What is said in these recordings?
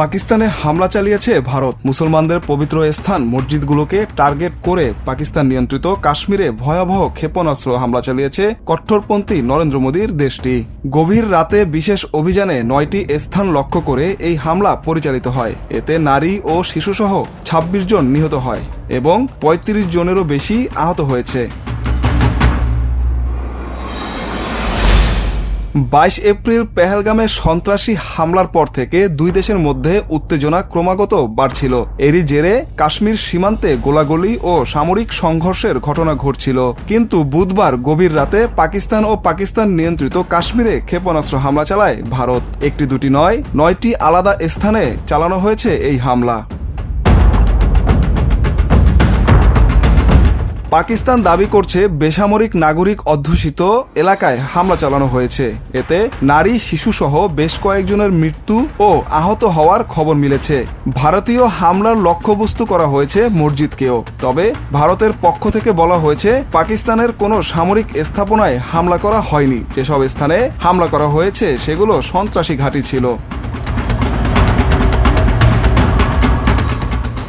পাকিস্তানে হামলা চালিয়েছে ভারত। মুসলমানদের পবিত্র স্থান, মসজিদগুলোকে টার্গেট করে পাকিস্তান নিয়ন্ত্রিত কাশ্মীরে ভয়াবহ ক্ষেপণাস্ত্র হামলা চালিয়েছে কট্টরপন্থী নরেন্দ্র মোদীর দেশটি। গভীর রাতে বিশেষ অভিযানে নয়টি স্থান লক্ষ্য করে এই হামলা পরিচালিত হয়। এতে নারী ও শিশুসহ ২৬ জন নিহত হয় এবং ৩৫ জনেরও বেশি আহত হয়েছে। বাইশ এপ্রিল পেহেলগামে সন্ত্রাসী হামলার পর থেকে দুই দেশের মধ্যে উত্তেজনা ক্রমাগত বাড়ছিল। এরই জেরে কাশ্মীর সীমান্তে গোলাগুলি ও সামরিক সংঘর্ষের ঘটনা ঘটছিল। কিন্তু বুধবার গভীর রাতে পাকিস্তান ও পাকিস্তান নিয়ন্ত্রিত কাশ্মীরে ক্ষেপণাস্ত্র হামলা চালায় ভারত। একটি দুটি নয়, নয়টি আলাদা স্থানে চালানো হয়েছে এই হামলা। পাকিস্তান দাবি করছে বেসামরিক নাগরিক অধ্যুষিত এলাকায় হামলা চালানো হয়েছে। এতে নারী, শিশুসহ বেশ কয়েকজনের মৃত্যু ও আহত হওয়ার খবর মিলেছে। ভারতীয় হামলার লক্ষ্যবস্তু করা হয়েছে মসজিদকেও। তবে ভারতের পক্ষ থেকে বলা হয়েছে, পাকিস্তানের কোনো সামরিক স্থাপনায় হামলা করা হয়নি। যেসব স্থানে হামলা করা হয়েছে, সেগুলো সন্ত্রাসী ঘাঁটি ছিল।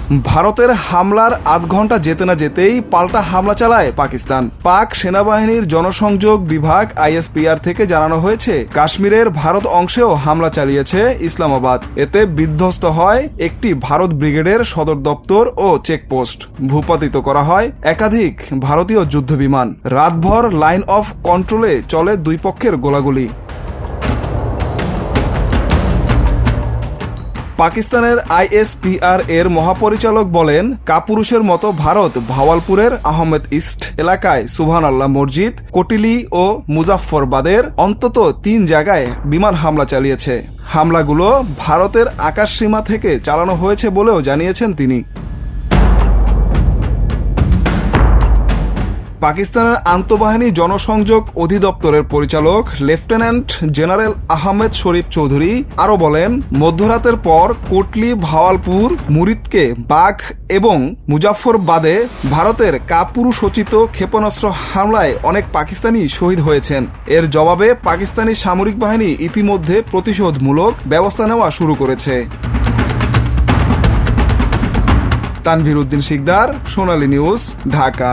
ভারতের হামলার আধ ঘণ্টা যেতে না যেতেই পাল্টা হামলা চালায় পাকিস্তান। পাক সেনাবাহিনীর জনসংযোগ বিভাগ আইএসপিআর থেকে জানানো হয়েছে, কাশ্মীরের ভারত অংশেও হামলা চালিয়েছে ইসলামাবাদ। এতে বিধ্বস্ত হয় একটি ভারত ব্রিগেডের সদর দপ্তর ও চেকপোস্ট। ভূপাতিত করা হয় একাধিক ভারতীয় যুদ্ধবিমান। রাতভর লাইন অফ কন্ট্রোলে চলে দুই পক্ষের গোলাগুলি। পাকিস্তানের আইএসপিআর এর মহাপরিচালক বলেন, কাপুরুষের মতো ভারত ভাওয়ালপুরের আহমেদ ইস্ট এলাকায় সুবহান আল্লাহ মসজিদ, কোটিলি ও মুজাফরবাদের অন্তত তিন জায়গায় বিমান হামলা চালিয়েছে। হামলাগুলো ভারতের আকাশ সীমা থেকে চালানো হয়েছে বলেও জানিয়েছেন তিনি। পাকিস্তানের আন্তঃবাহিনী জনসংযোগ অধিদপ্তরের পরিচালক লেফটেন্যান্ট জেনারেল আহমেদ শরীফ চৌধুরী আরও বলেন, মধ্যরাতের পর কোটলি, ভাওয়ালপুর, মুরিদকে বাঘ এবং মুজাফরবাদে ভারতের কাপুরুষোচিত ক্ষেপণাস্ত্র হামলায় অনেক পাকিস্তানি শহীদ হয়েছেন। এর জবাবে পাকিস্তানি সামরিক বাহিনী ইতিমধ্যে প্রতিশোধমূলক ব্যবস্থা নেওয়া শুরু করেছে। তানভীর উদ্দিন শিকদার, সোনালী নিউজ, ঢাকা।